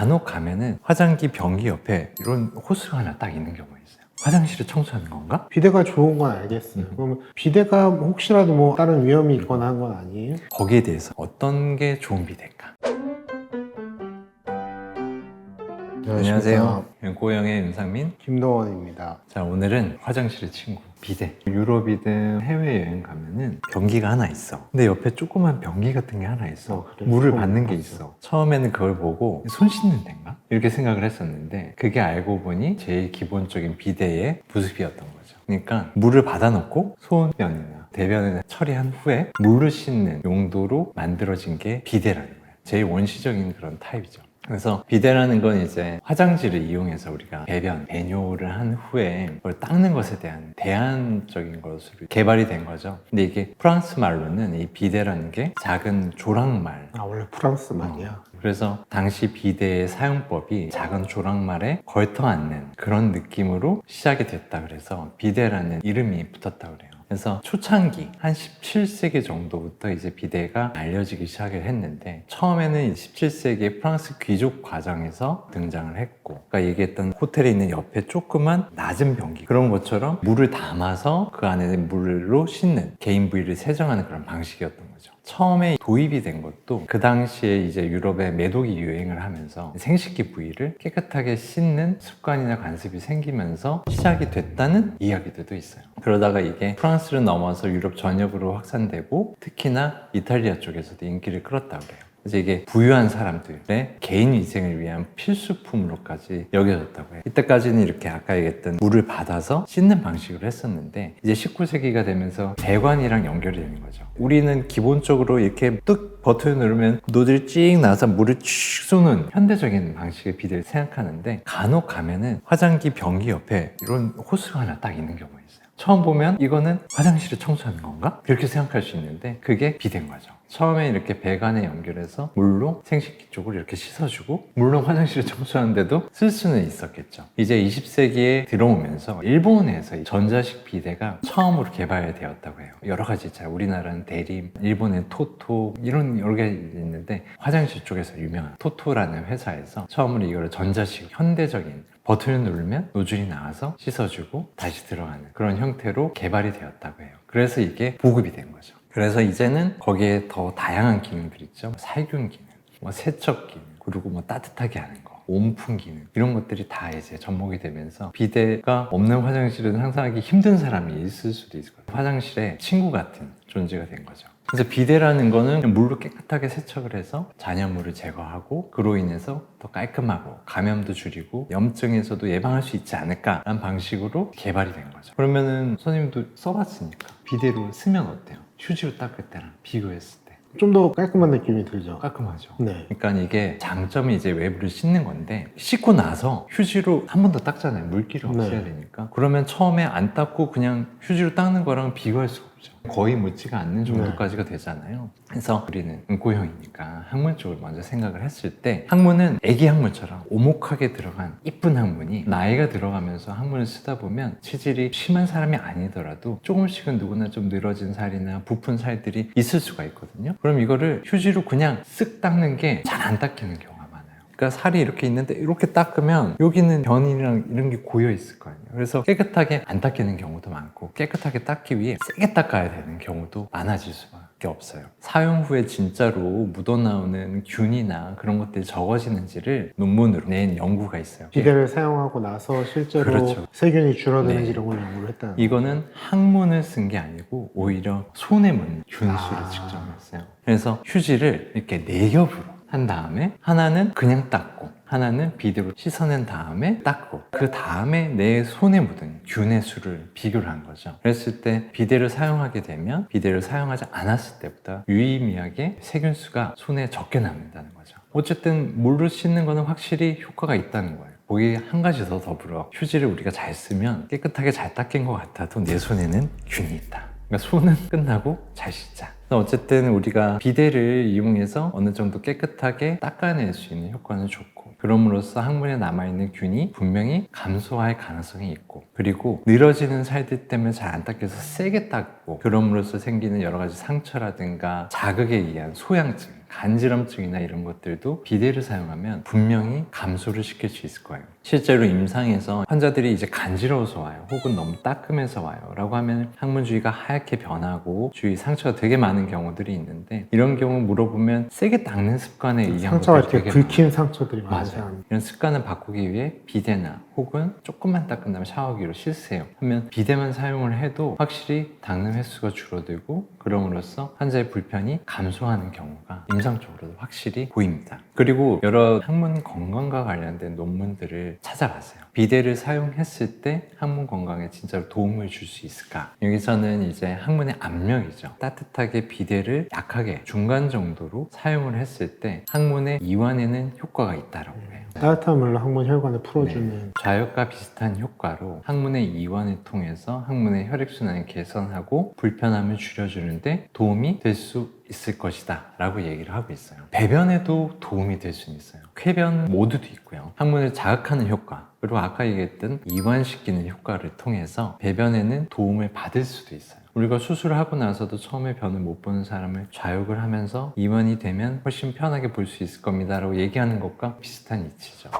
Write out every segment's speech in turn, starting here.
간혹 가면은 화장기 변기 옆에 이런 호스가 하나 딱 있는 경우가 있어요. 화장실을 청소하는 건가? 비대가 좋은 건 알겠어요. 음. 그러면 비대가 혹시라도 뭐 다른 위험이 있거나 한 건 아니에요? 거기에 대해서 어떤 게 좋은 비대일까? 안녕하세요. 고영의 윤상민. 김동원입니다. 자, 오늘은 화장실의 친구, 비데. 유럽이든 해외여행 가면은 변기가 하나 있어. 근데 옆에 조그만 변기 같은 게 하나 있어. 어, 그래? 물을 받는 게. 있어. 처음에는 그걸 보고 손 씻는 데인가? 이렇게 생각을 했었는데 그게 알고 보니 제일 기본적인 비데의 부습이었던 거죠. 그러니까 물을 받아놓고 소변이나 대변을 처리한 후에 물을 씻는 용도로 만들어진 게 비데라는 거예요. 제일 원시적인 그런 타입이죠. 그래서 비데라는 건 이제 화장지를 이용해서 우리가 배변, 배뇨를 한 후에 그걸 닦는 것에 대한 대안적인 것으로 개발이 된 거죠. 근데 이게 프랑스 말로는 이 비데라는 게 작은 조랑말. 아 원래 프랑스 말이야. 그래서 당시 비데의 사용법이 작은 조랑말에 걸터 앉는 그런 느낌으로 시작이 됐다 그래서 비데라는 이름이 붙었다 그래요. 그래서 초창기 한 17세기 정도부터 이제 비데가 알려지기 시작을 했는데 처음에는 17세기 프랑스 귀족 과정에서 등장을 했고 아까 얘기했던 호텔에 있는 옆에 조그만 낮은 변기 그런 것처럼 물을 담아서 그 안에 물로 씻는 개인 부위를 세정하는 그런 방식이었던 거죠. 처음에 도입이 된 것도 그 당시에 이제 유럽에 매독이 유행을 하면서 생식기 부위를 깨끗하게 씻는 습관이나 관습이 생기면서 시작이 됐다는 이야기들도 있어요. 그러다가 이게 프랑스를 넘어서 유럽 전역으로 확산되고 특히나 이탈리아 쪽에서도 인기를 끌었다고 그래요. 그래서 이게 부유한 사람들의 개인 위생을 위한 필수품으로까지 여겨졌다고 해요. 이때까지는 이렇게 아까 얘기했던 물을 받아서 씻는 방식으로 했었는데 이제 19세기가 되면서 배관이랑 연결이 되는 거죠. 우리는 기본적으로 이렇게 뚝 버튼을 누르면 노즐이 찍 나서 물을 쭉 쏘는 현대적인 방식의 비데를 생각하는데 간혹 가면은 화장기 변기 옆에 이런 호스가 하나 딱 있는 경우가 있어요. 처음 보면 이거는 화장실을 청소하는 건가? 그렇게 생각할 수 있는데 그게 비대인 거죠. 처음에 이렇게 배관에 연결해서 물로 생식기 쪽을 이렇게 씻어주고 물론 화장실을 청소하는데도 쓸 수는 있었겠죠. 이제 20세기에 들어오면서 일본에서 이 전자식 비데가 처음으로 개발되었다고 해요. 여러 가지 있잖아요. 우리나라는 대림, 일본은 토토 이런 여러 개 있는데 화장실 쪽에서 유명한 토토라는 회사에서 처음으로 이걸 전자식 현대적인 버튼을 누르면 노즐이 나와서 씻어주고 다시 들어가는 그런 형태로 개발이 되었다고 해요. 그래서 이게 보급이 된 거죠. 그래서 이제는 거기에 더 다양한 기능들 있죠. 살균 기능, 뭐 세척 기능, 그리고 뭐 따뜻하게 하는 거. 온풍 기능 이런 것들이 다 이제 접목이 되면서 비데가 없는 화장실은 상상하기 힘든 사람이 있을 수도 있을 거예요. 화장실에 친구 같은 존재가 된 거죠. 그래서 비데라는 거는 물로 깨끗하게 세척을 해서 잔여물을 제거하고 그로 인해서 더 깔끔하고 감염도 줄이고 염증에서도 예방할 수 있지 않을까라는 방식으로 개발이 된 거죠. 그러면은 선생님도 써봤으니까 비데로 쓰면 어때요? 휴지로 닦을 때랑 비교했을 때 좀 더 깔끔한 느낌이 들죠. 깔끔하죠. 네. 그러니까 이게 장점이 이제 외부를 씻는 건데 씻고 나서 휴지로 한 번 더 닦잖아요. 물기를 없애야 네. 되니까. 그러면 처음에 안 닦고 그냥 휴지로 닦는 거랑 비교할 수가 없죠. 거의 묻지가 않는 정도까지가 되잖아요. 그래서 우리는 은고형이니까 학문 쪽을 먼저 생각을 했을 때 학문은 애기 학문처럼 오목하게 들어간 이쁜 학문이 나이가 들어가면서 학문을 쓰다 보면 체질이 심한 사람이 아니더라도 조금씩은 누구나 좀 늘어진 살이나 부푼 살들이 있을 수가 있거든요. 그럼 이거를 휴지로 그냥 쓱 닦는 게 잘 안 닦이는 많아요. 그러니까 살이 이렇게 있는데 이렇게 닦으면 여기는 변이랑 이런 게 고여 있을 거 아니에요. 그래서 깨끗하게 안 닦이는 경우도 많고 깨끗하게 닦기 위해 세게 닦아야 되는 경우도 많아질 수밖에 없어요. 사용 후에 진짜로 묻어나오는 균이나 그런 것들이 적어지는지를 논문으로 낸 연구가 있어요. 비데를 사용하고 나서 실제로 그렇죠. 세균이 줄어드는지 네. 이런 걸 연구를 했다는 이거는 항문을 쓴 게 아니고 오히려 손에 묻는 균수를 아. 측정했어요. 그래서 휴지를 이렇게 네 겹으로 한 다음에 하나는 그냥 닦고 하나는 비데로 씻어낸 다음에 닦고 그 다음에 내 손에 묻은 균의 수를 비교를 한 거죠. 그랬을 때 비데를 사용하게 되면 비데를 사용하지 않았을 때보다 유의미하게 세균 수가 손에 적게 남는다는 거죠. 어쨌든 물로 씻는 거는 확실히 효과가 있다는 거예요. 거기 한 가지 더 더불어 휴지를 우리가 잘 쓰면 깨끗하게 잘 닦인 것 같아도 내 손에는 균이 있다. 그러니까 손은 끝나고 잘 씻자. 어쨌든 우리가 비데를 이용해서 어느 정도 깨끗하게 닦아낼 수 있는 효과는 좋고 그럼으로써 항문에 남아있는 균이 분명히 감소할 가능성이 있고 그리고 늘어지는 살들 때문에 잘 안 닦여서 세게 닦고 그럼으로써 생기는 여러 가지 상처라든가 자극에 의한 소양증 간지럼증이나 이런 것들도 비데를 사용하면 분명히 감소를 시킬 수 있을 거예요. 실제로 임상에서 환자들이 이제 간지러워서 와요. 혹은 너무 따끔해서 와요. 라고 하면 항문 주위가 하얗게 변하고 주위 상처가 되게 많은 경우들이 있는데 이런 경우 물어보면 세게 닦는 습관에 의한 상처가 되게 긁힌 상처들이. 사람. 이런 습관을 바꾸기 위해 비데나 혹은 조금만 닦은 다음에 샤워기로 씻으세요. 하면 비데만 사용을 해도 확실히 닦는 횟수가 줄어들고 그럼으로써 환자의 불편이 감소하는 경우가 임상적으로도 확실히 보입니다. 그리고 여러 항문 건강과 관련된 논문들을 찾아봤어요. 비데를 사용했을 때 항문 건강에 진짜로 도움을 줄 수 있을까? 여기서는 이제 항문의 압력이죠. 따뜻하게 비데를 약하게 중간 정도로 사용을 했을 때 항문의 이완에는 효과가 있다라고 해요. 따뜻한 물로 항문 혈관을 풀어주는 좌역과 비슷한 효과로 항문의 이완을 통해서 항문의 혈액순환을 개선하고 불편함을 줄여주는데 도움이 될 수 있을 것이다 라고 얘기를 하고 있어요 배변에도 도움이 될 수 있어요 쾌변 모두도 있고요 항문을 자극하는 효과 그리고 아까 얘기했던 이완시키는 효과를 통해서 배변에는 도움을 받을 수도 있어요 우리가 수술을 하고 나서도 처음에 변을 못 보는 사람을 좌욕을 하면서 이완이 되면 훨씬 편하게 볼 수 있을 겁니다 라고 얘기하는 것과 비슷한 이치죠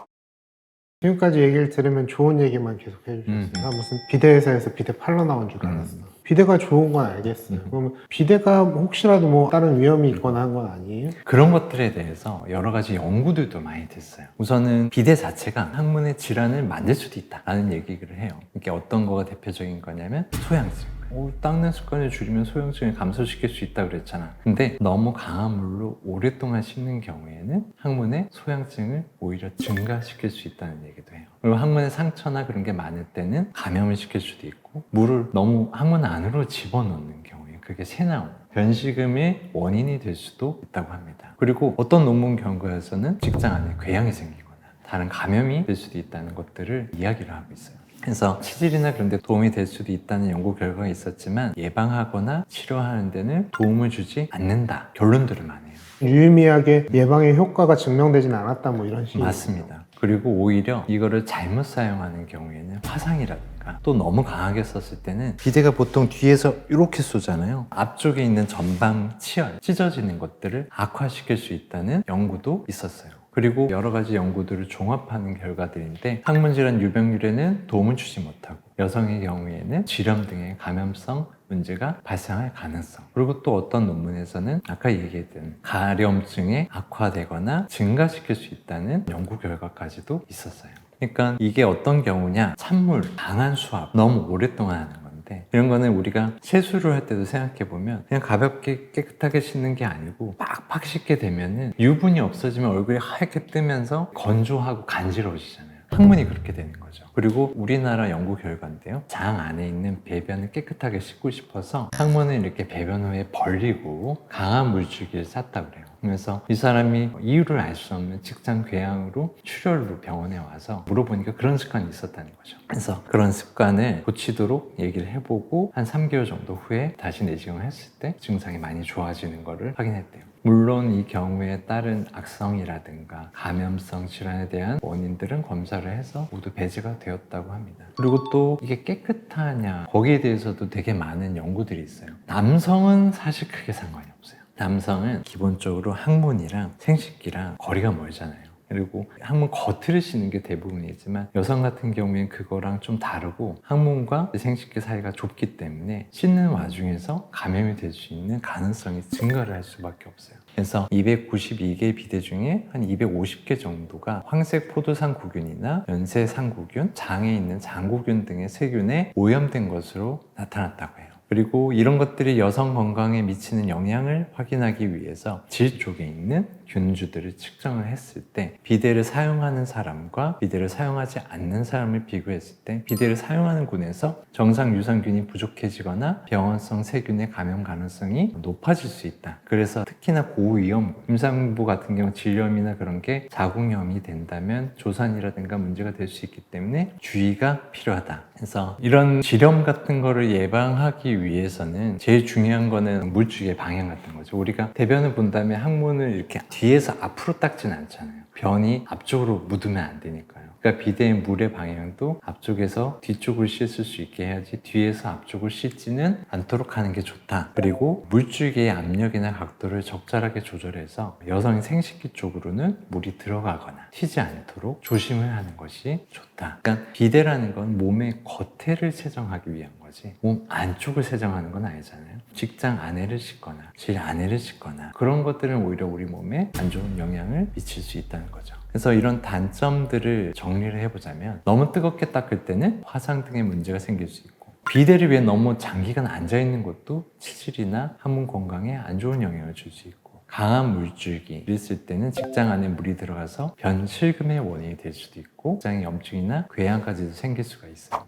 지금까지 얘기를 들으면 좋은 얘기만 계속 해주셨어요. 음. 나 무슨 비대 회사에서 비대 팔러 나온 줄 알았어. 음. 비대가 좋은 건 알겠어요. 음. 그러면 비대가 혹시라도 뭐 다른 위험이 있거나 한 건 아니에요? 그런 것들에 대해서 여러 가지 연구들도 많이 됐어요. 우선은 비대 자체가 항문의 질환을 만들 수도 있다라는 얘기를 해요. 이게 어떤 거가 대표적인 거냐면 소양증. 오, 닦는 습관을 줄이면 소양증을 감소시킬 수 있다 그랬잖아. 근데 너무 강한 물로 오랫동안 씻는 경우에는 항문의 소양증을 오히려 증가시킬 수 있다는 얘기도 해요. 그리고 항문에 상처나 그런 게 많을 때는 감염을 시킬 수도 있고 물을 너무 항문 안으로 집어넣는 경우에 그게 새 나오는 변식음의 원인이 될 수도 있다고 합니다. 그리고 어떤 논문 경과에서는 직장 안에 궤양이 생기거나 다른 감염이 될 수도 있다는 것들을 이야기를 하고 있어요. 그래서 치질이나 그런 데 도움이 될 수도 있다는 연구 결과가 있었지만 예방하거나 치료하는 데는 도움을 주지 않는다. 결론들을 많이 해요. 유의미하게 예방의 효과가 증명되진 않았다 뭐 이런 식으로. 맞습니다. 그리고 오히려 이거를 잘못 사용하는 경우에는 화상이라든가 또 너무 강하게 썼을 때는 비대가 보통 뒤에서 이렇게 쏘잖아요. 앞쪽에 있는 전방 치열, 찢어지는 것들을 악화시킬 수 있다는 연구도 있었어요. 그리고 여러 가지 연구들을 종합하는 결과들인데 항문 질환 유병률에는 도움을 주지 못하고 여성의 경우에는 질염 등의 감염성 문제가 발생할 가능성. 그리고 또 어떤 논문에서는 아까 얘기했던 가려움증에 악화되거나 증가시킬 수 있다는 연구 결과까지도 있었어요. 그러니까 이게 어떤 경우냐? 찬물, 강한 수압 너무 오랫동안 하는 건데 이런 거는 우리가 세수를 할 때도 생각해 보면 그냥 가볍게 깨끗하게 씻는 게 아니고 빡빡 씻게 되면은 유분이 없어지면 얼굴이 하얗게 뜨면서 건조하고 간지러워지잖아요 항문이 그렇게 되는 거죠. 그리고 우리나라 연구 결과인데요. 장 안에 있는 배변을 깨끗하게 씻고 싶어서 항문을 이렇게 배변 후에 벌리고 강한 물줄기를 쌌다 그래요. 그래서 이 사람이 이유를 알 수 없는 직장 궤양으로 출혈로 병원에 와서 물어보니까 그런 습관이 있었다는 거죠. 그래서 그런 습관을 고치도록 얘기를 해보고 한 3개월 정도 후에 다시 내시경을 했을 때 증상이 많이 좋아지는 것을 확인했대요. 물론 이 경우에 따른 악성이라든가 감염성 질환에 대한 원인들은 검사를 해서 모두 배제가 되었다고 합니다. 그리고 또 이게 깨끗하냐 거기에 대해서도 되게 많은 연구들이 있어요. 남성은 사실 크게 상관이 없어요. 남성은 기본적으로 항문이랑 생식기랑 거리가 멀잖아요. 그리고 항문 겉을 씻는 게 대부분이지만 여성 같은 경우에는 그거랑 좀 다르고 항문과 생식기 사이가 좁기 때문에 씻는 와중에서 감염이 될 수 있는 가능성이 증가를 할 수밖에 없어요. 그래서 292개 비대 중에 한 250개 정도가 황색 포도상구균이나 연쇄상구균, 장에 있는 장구균 등의 세균에 오염된 것으로 나타났다고 해요. 그리고 이런 것들이 여성 건강에 미치는 영향을 확인하기 위해서 질 쪽에 있는 균주들을 측정을 했을 때 비데를 사용하는 사람과 비데를 사용하지 않는 사람을 비교했을 때 비데를 사용하는 군에서 정상 유산균이 부족해지거나 병원성 세균의 감염 가능성이 높아질 수 있다. 그래서 특히나 고위험 임산부 같은 경우 질염이나 그런 게 자궁염이 된다면 조산이라든가 문제가 될 수 있기 때문에 주의가 필요하다. 그래서 이런 질염 같은 거를 예방하기 위해서는 제일 중요한 거는 물줄기의 방향 같은 거죠. 우리가 대변을 본 다음에 항문을 이렇게 뒤에서 앞으로 닦진 않잖아요. 변이 앞쪽으로 묻으면 안 되니까요. 그러니까 비대의 물의 방향도 앞쪽에서 뒤쪽을 씻을 수 있게 해야지 뒤에서 앞쪽을 씻지는 않도록 하는 게 좋다. 그리고 물줄기의 압력이나 각도를 적절하게 조절해서 여성의 생식기 쪽으로는 물이 들어가거나 튀지 않도록 조심을 하는 것이 좋다. 그러니까 비대라는 건 몸의 겉에를 세정하기 위한 거지 몸 안쪽을 세정하는 건 아니잖아요. 직장 안에를 씻거나 질 안에를 씻거나 그런 것들은 오히려 우리 몸에 안 좋은 영향을 미칠 수 있다는 거죠. 그래서 이런 단점들을 정리를 해보자면 너무 뜨겁게 닦을 때는 화상 등의 문제가 생길 수 있고 비대를 위해 너무 장기간 앉아 있는 것도 치질이나 항문 건강에 안 좋은 영향을 줄 수 있고 강한 물줄기를 쓸 때는 직장 안에 물이 들어가서 변실금의 원인이 될 수도 있고 직장에 염증이나 궤양까지도 생길 수가 있어요.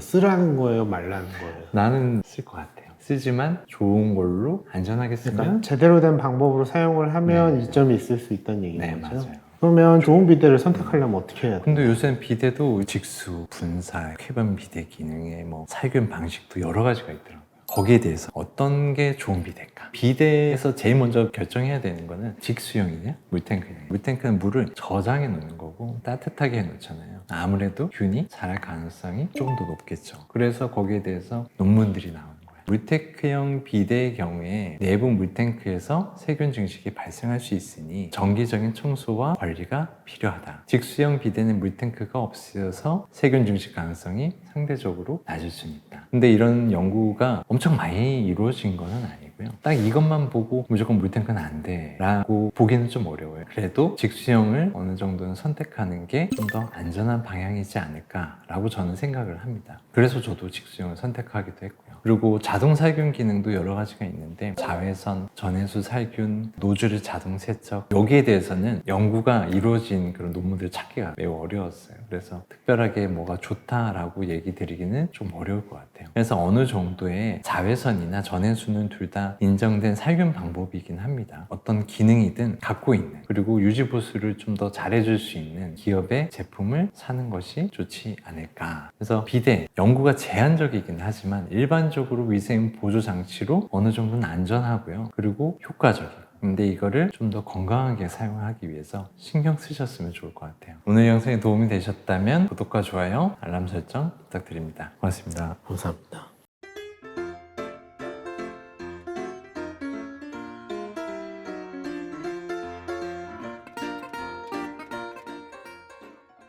이거 쓰라는 거예요, 말라는 거예요. 나는 쓸 것 같아요. 쓰지만 좋은 걸로 안전하게 그러니까 쓰면 제대로 된 방법으로 사용을 하면 네. 이점이 있을 수 있다는 얘기인 네 거죠. 맞아요. 그러면 좋은 비대를 선택하려면 어떻게 해야 돼? 근데 요새는 비대도 직수, 분사, 쾌변 비대 기능에 뭐 살균 방식도 여러 가지가 있더라고요. 거기에 대해서 어떤 게 좋은 비대일까? 비대에서 제일 먼저 결정해야 되는 거는 직수형이냐, 물탱크냐. 물탱크는 물을 저장해 놓는 거고 따뜻하게 해 놓잖아요. 아무래도 균이 자랄 가능성이 조금 더 높겠죠. 그래서 거기에 대해서 논문들이 나오는 거예요. 물탱크형 비대의 경우에 내부 물탱크에서 세균 증식이 발생할 수 있으니 정기적인 청소와 관리가 필요하다. 직수형 비대는 물탱크가 없어서 세균 증식 가능성이 상대적으로 낮을 수 있다. 근데 이런 연구가 엄청 많이 이루어진 거는 아니고요. 딱 이것만 보고 무조건 물탱크는 안 돼. 라고 보기는 좀 어려워요. 그래도 직수형을 어느 정도는 선택하는 게 좀 더 안전한 방향이지 않을까라고 저는 생각을 합니다. 그래서 저도 직수형을 선택하기도 했고요. 그리고 자동 살균 기능도 여러 가지가 있는데 자외선, 전해수 살균, 노즐의 자동 세척 여기에 대해서는 연구가 이루어진 그런 논문들 찾기가 매우 어려웠어요. 그래서 특별하게 뭐가 좋다라고 얘기 드리기는 좀 어려울 것 같아요. 그래서 어느 정도의 자외선이나 전해수는 둘 다 인정된 살균 방법이긴 합니다. 어떤 기능이든 갖고 있는 그리고 유지 보수를 좀 더 잘해줄 수 있는 기업의 제품을 사는 것이 좋지 않을까. 그래서 비대 연구가 제한적이긴 하지만 일반적으로 위생 보조 장치로 어느 정도는 안전하고요. 그리고 효과적이고. 근데 이거를 좀 더 건강하게 사용하기 위해서 신경 쓰셨으면 좋을 것 같아요. 오늘 영상이 도움이 되셨다면 구독과 좋아요, 알람 설정 부탁드립니다. 고맙습니다. 감사합니다.